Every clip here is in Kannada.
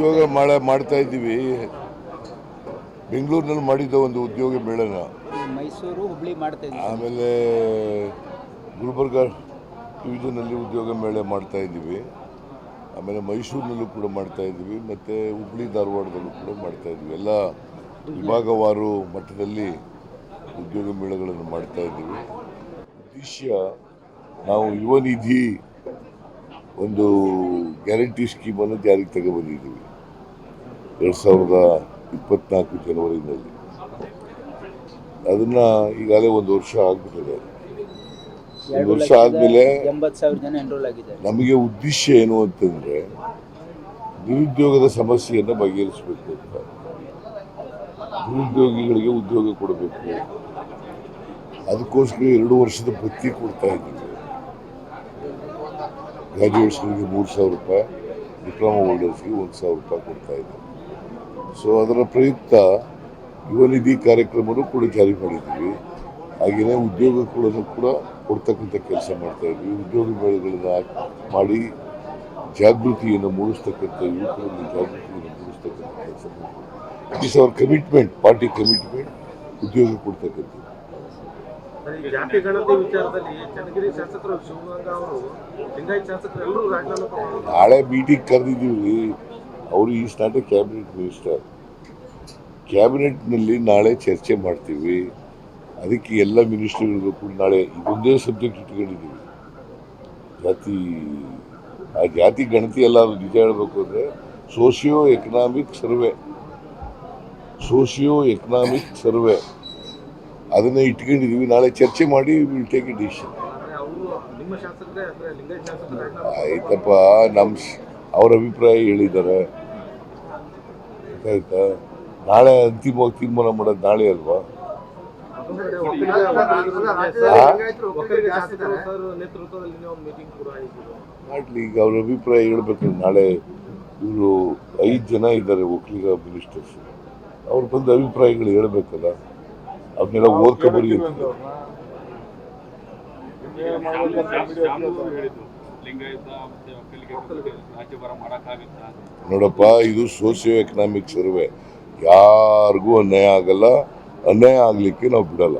ಉದ್ಯೋಗ ಮಾಡ ಮಾಡ್ತಾ ಇದ್ದೀವಿ. ಬೆಂಗಳೂರಿನಲ್ಲಿ ಮಾಡಿದ್ದ ಒಂದು ಉದ್ಯೋಗ ಮೇಳನ. ಮೈಸೂರು ಹುಬ್ಳಿ ಮಾಡ್ತಾ ಆಮೇಲೆ ಗುಲ್ಬರ್ಗ ಡಿವಿಷನಲ್ಲಿ ಉದ್ಯೋಗ ಮೇಳ ಮಾಡ್ತಾ ಇದ್ದೀವಿ. ಆಮೇಲೆ ಮೈಸೂರಿನಲ್ಲೂ ಕೂಡ ಮಾಡ್ತಾ ಇದ್ದೀವಿ. ಮತ್ತು ಹುಬ್ಳಿ ಧಾರವಾಡದಲ್ಲೂ ಕೂಡ ಮಾಡ್ತಾ ಇದ್ದೀವಿ. ಎಲ್ಲ ವಿಭಾಗವಾರು ಮಟ್ಟದಲ್ಲಿ ಉದ್ಯೋಗ ಮೇಳಗಳನ್ನು ಮಾಡ್ತಾ ಇದ್ದೀವಿ. ಉದ್ದೇಶ ನಾವು ಯುವ ನಿಧಿ ಒಂದು ಗ್ಯಾರಂಟಿ ಸ್ಕೀಮನ್ನು ಜಾರಿಗೆ ತಗೊಬಂದಿದ್ದೀವಿ ಎರಡು ಸಾವಿರದ ಇಪ್ಪತ್ನಾಲ್ಕು ಜನವರಿನಲ್ಲಿ. ಅದನ್ನು ಈಗಾಗಲೇ ಒಂದು ವರ್ಷ ಆಗ್ಬಿಟ್ಟಿದೆ. ಒಂದು ವರ್ಷ ಆದಮೇಲೆ ನಮಗೆ ಉದ್ದೇಶ ಏನು ಅಂತಂದರೆ ನಿರುದ್ಯೋಗದ ಸಮಸ್ಯೆಯನ್ನು ಬಗೆಹರಿಸಬೇಕು ಅಂತ. ನಿರುದ್ಯೋಗಿಗಳಿಗೆ ಉದ್ಯೋಗ ಕೊಡಬೇಕು. ಅದಕ್ಕೋಸ್ಕರ ಎರಡು ವರ್ಷದ ಭತ್ತಿ ಕೊಡ್ತಾ ಇದ್ದೀವಿ. ಗ್ರ್ಯಾಜುಯೇಟ್ಸ್ಗಳಿಗೆ ಮೂರು ಸಾವಿರ ರೂಪಾಯಿ ಡಿಪ್ಲೊಮಾ ಹೋಲ್ಡರ್ಸ್ಗೆ ಒಂದು ಸಾವಿರ ರೂಪಾಯಿ ಕೊಡ್ತಾ ಇದ್ದೀವಿ. ಸೊ ಅದರ ಪ್ರಯುಕ್ತ ಯುವ ನಿಧಿ ಕಾರ್ಯಕ್ರಮನೂ ಕೂಡ ಜಾರಿ ಮಾಡಿದ್ದೀವಿ. ಹಾಗೆಯೇ ಉದ್ಯೋಗ ಕೂಡ ಕೂಡ ಕೊಡ್ತಕ್ಕಂಥ ಕೆಲಸ ಮಾಡ್ತಾ ಇದ್ವಿ ಉದ್ಯೋಗ ಮೇಳಗಳನ್ನ ಮಾಡಿ ಜಾಗೃತಿಯನ್ನು ಮೂಡಿಸ್ತಕ್ಕಂಥ ಯುವಕರಲ್ಲಿ ಜಾಗೃತಿಯನ್ನು ಮೂಡಿಸ್ತಕ್ಕಂಥ ಕೆಲಸ ಮಾಡ್ತೀವಿ. Is our commitment party commitment ಉದ್ಯೋಗ ಕೊಡ್ತಕ್ಕಂಥದ್ದು. ಸರ್, ಈ ಜಾತಿ ಗಣತಿ ವಿಚಾರದಲ್ಲಿ ಚನ್ನಗಿರಿ ಶಾಸಕರು ಶಿವಗಂಗಾ ಅವರು ಲಿಂಗಾಯತ್ ಶಾಸಕರು ಎಲ್ಲರೂ ರಾಜೀನಾಮೆ ತಗೊಂಡು ನಾಳೆ ಮೀಟಿಂಗ್ ಕರೆದಿದ್ದೀವಿ. ಅವರು is not a cabinet minister ಕ್ಯಾಬಿನೆಟ್ನಲ್ಲಿ ನಾಳೆ ಚರ್ಚೆ ಮಾಡ್ತೀವಿ. ಅದಕ್ಕೆ ಎಲ್ಲ ಮಿನಿಸ್ಟರ್ಗಳಿಗೂ ಕೂಡ ನಾಳೆ ಇದೊಂದೇ ಸಬ್ಜೆಕ್ಟ್ ಇಟ್ಕೊಂಡಿದ್ದೀವಿ. ಜಾತಿ ಆ ಜಾತಿ ಗಣತಿ ಎಲ್ಲ ನಿಜ ಹೇಳಬೇಕು ಅಂದರೆ socio economic survey socio economic survey ಅದನ್ನು ಇಟ್ಕೊಂಡಿದ್ದೀವಿ. ನಾಳೆ ಚರ್ಚೆ ಮಾಡಿ ವಿಲ್ ಟೇಕ್ ಎ ಡಿಸಿಷನ್ ಆಯ್ತಪ್ಪ ನಮ್ಮ ಅವ್ರ ಅಭಿಪ್ರಾಯ ಹೇಳಿದ್ದಾರೆ. ಆಯ್ತಾ ನಾಳೆ ಅಂತಿಮವಾಗಿ ತೀರ್ಮಾನ ಮಾಡೋದು ನಾಳೆ ಅಲ್ವಾ? ಮಾಡಲಿ, ಈಗ ಅವ್ರ ಅಭಿಪ್ರಾಯ ಹೇಳ್ಬೇಕು ನಾಳೆ ಇವರು ಐದು ಜನ ಇದ್ದಾರೆ ಒಕ್ಕಲಿಗ ಮಿನಿಸ್ಟರ್ಸ್. ಅವ್ರು ಬಂದು ಅಭಿಪ್ರಾಯಗಳು ಹೇಳ್ಬೇಕಲ್ಲ. ಅವನ್ನೆಲ್ಲ ಓದ್ಕೊಬರಿ ಅಂತ. ನೋಡಪ್ಪ ಇದು ಸೋಷಿಯೋ ಎಕನಾಮಿಕ್ ಸರ್ವೆ ಯಾರಿಗೂ ಅನ್ಯಾಯ ಆಗಲ್ಲ. ಅನ್ಯಾಯ ಆಗಲಿಕ್ಕೆ ನಾವು ಬಿಡಲ್ಲ.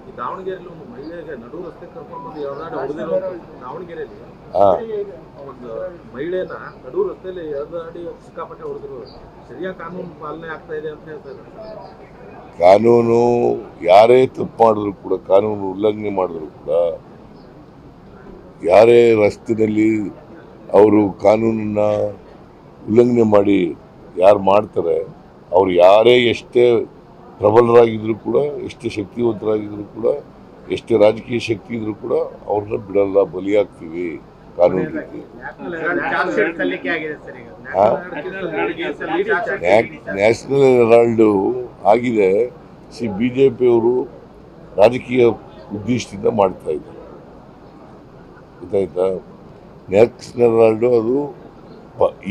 ಈ ದಾವಣಗೆರೆಯಲ್ಲಿ ಒಂದು ಮಹಿಳೆಗೆ ನಡು ರಸ್ತೆ ಕರ್ಕೊಂಡು ಬಂದು ಯಾವ್ದಾದ್ರು ಹೊಡೆದಿರೋ ದಾವಣಗೆರೆಯಲ್ಲಿ ಹಾಂ. ಒಂದು ಮಹಿಳೆನ ನಡು ರಸ್ತೆಯಲ್ಲಿ ಎಳೆದಾಡಿ ಸಿಕ್ಕಾಪಟ್ಟೆ ಹೊಡೆದಿರೋ. ಸರಿಯಾಗಿ ಕಾನೂನು ಪಾಲನೆ ಆಗ್ತಾ ಇದೆ ಅಂತ ಹೇಳ್ತಾರೆ ಕಾನೂನು ಯಾರೇ ತಪ್ಪು ಮಾಡಿದ್ರು ಕೂಡ ಕಾನೂನು ಉಲ್ಲಂಘನೆ ಮಾಡಿದ್ರು ಕೂಡ ಯಾರೇ ರಸ್ತೆಯಲ್ಲಿ ಅವರು ಕಾನೂನನ್ನ ಉಲ್ಲಂಘನೆ ಮಾಡಿ ಯಾರು ಮಾಡ್ತಾರೆ, ಅವ್ರು ಯಾರೇ ಎಷ್ಟೇ ಪ್ರಬಲರಾಗಿದ್ದರೂ ಕೂಡ, ಎಷ್ಟೇ ಶಕ್ತಿವಂತರಾಗಿದ್ದರೂ ಕೂಡ, ಎಷ್ಟೇ ರಾಜಕೀಯ ಶಕ್ತಿ ಇದ್ರೂ ಕೂಡ ಅವ್ರನ್ನ ಬಿಡಲ್ಲ, ಬಲಿಯಾಗ್ತೀವಿ ಕಾನೂನು ನ್ಯಾಷನಲ್ ಹೆರಾಲ್ಡು ಆಗಿದೆ. ಸಿ, ಬಿ ಜೆ ಪಿಯವರು ರಾಜಕೀಯ ಉದ್ದೇಶದಿಂದ ಮಾಡ್ತಾ ಇದ್ದಾರೆ. ಗೊತ್ತಾಯ್ತಾ ನೆಕ್ಸ್ಟ್ ಹೆರಾಲ್ಡು ಅದು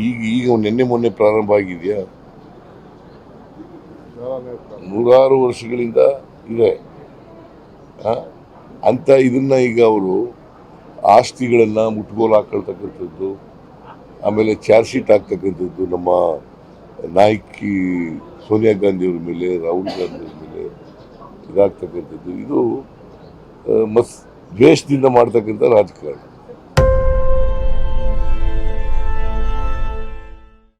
ಈಗ ಈಗ ನಿನ್ನೆ ಮೊನ್ನೆ ಪ್ರಾರಂಭ ಆಗಿದೆಯಾ? ನೂರಾರು ವರ್ಷಗಳಿಂದ ಇದೆ? ಅಂತ ಇದನ್ನ ಈಗ ಅವರು ಆಸ್ತಿಗಳನ್ನು ಮುಟ್ಗೋಲು ಹಾಕೊಳ್ತಕ್ಕಂಥದ್ದು, ಆಮೇಲೆ ಚಾರ್ಜ್ ಶೀಟ್ ಹಾಕ್ತಕ್ಕಂಥದ್ದು ನಮ್ಮ ನಾಯಕಿ ಸೋನಿಯಾ ಗಾಂಧಿಯವ್ರ ಮೇಲೆ, ರಾಹುಲ್ ಗಾಂಧಿಯವ್ರ ಮೇಲೆ ಇದಾಗ್ತಕ್ಕಂಥದ್ದು. ಇದು ಮಸ್ತ್ ಮಸ್ ದ್ವೇಷದಿಂದ ಮಾಡ್ತಕ್ಕಂಥ ರಾಜಕಾರಣ.